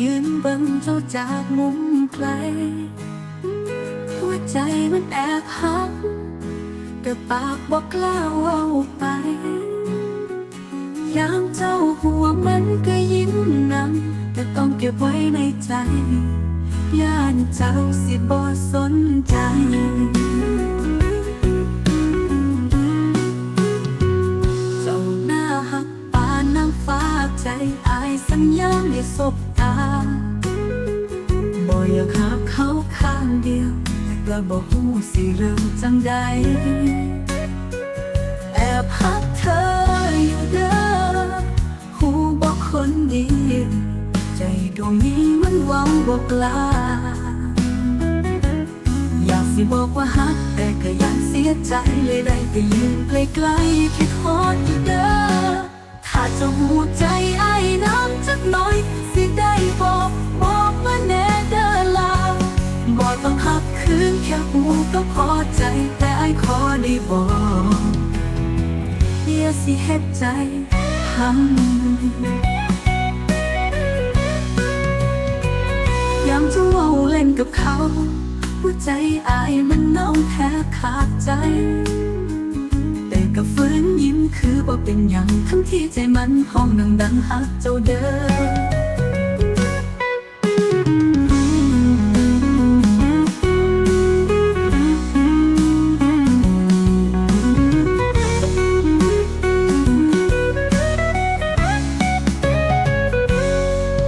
ยืนเบิ่งเจ้าจากมุมไกล หัวใจมันแอบหักแต่ปากบอกกล้าเว่าไปยามเจ้าหัวมันก็ยิ้มนำแต่ต้องเก็บไว้ในใจย่านเจ้าสิบ่สนใจ สัญญาไม่สบตาบ่อยากหักเขาข้างเดียว แต่ก็บ่ฮู้สิเริ่มจังใด แอบหักเธออยู่เด้อหูบอกคนดี ใจดวงนี้มันหวังบอกลาอยากสิบอกว่าฮัก แต่ก็ยังเสียใจเลยได้แต่ยืนใกลๆคิดฮอดอยู่เด้อาจะหูใจไอ้น้ำจักน่อย สิได้บอกบอกมาแน่เด้อลาบอกต้องหักคืนแค่หูก็พอใจแต่ไอ้ขอได้บอกอย่าสิเฮ็ดใจพังยามจะเว่าเล่นกับเขา หัวใจอายมันเน่าแทบขาดใจ แต่ก็ฝืนยิ้มคือ เป็นหยังทั้งที่ใจมันห้องดังดังๆหักเจ้าเด้อ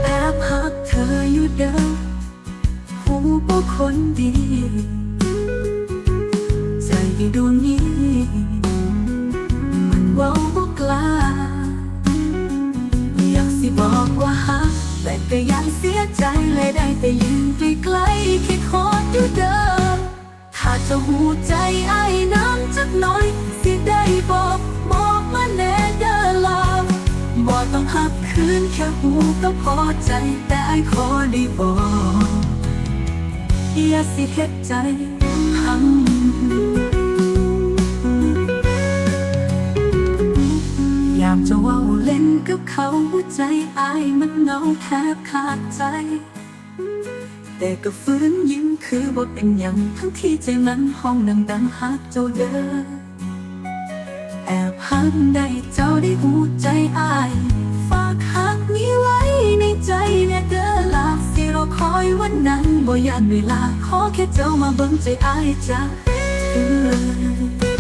แอบหักเธออยู่เด้อหูบ่คนดี ใจดวงนี้ ลาอยากสิบอกว่าฮักแต่ก็ยังเสียใจเลยได้แต่ยืนใกลๆคิดฮอดอยู่เด้อถ้าจะหูใจไอ้น้ำจักหน่อย สิได้บอกบอกมาแน่เด้อลาบอกต้องหักคืนแค่หูก็พอใจแต่ไอ้ขอได้บอกอย่าสิเฮ็ดใจ กับเขาหัวใจอายมันเงาแทบขาดใจ แต่ก็ฟื้นยิ้มคือบ่เป็นหยังทั้งที่ใจมันห้องดังดังฮักเจ้าเด้อแอบหักได้เจ้าได้หูใจอายฝากหักนี้ไว้ในใจแน่เด้อลาสิรอคอยวันนั้นบ่ยานเวลาขอแค่เจ้ามาเบิ่งใจอายจ้ะเออ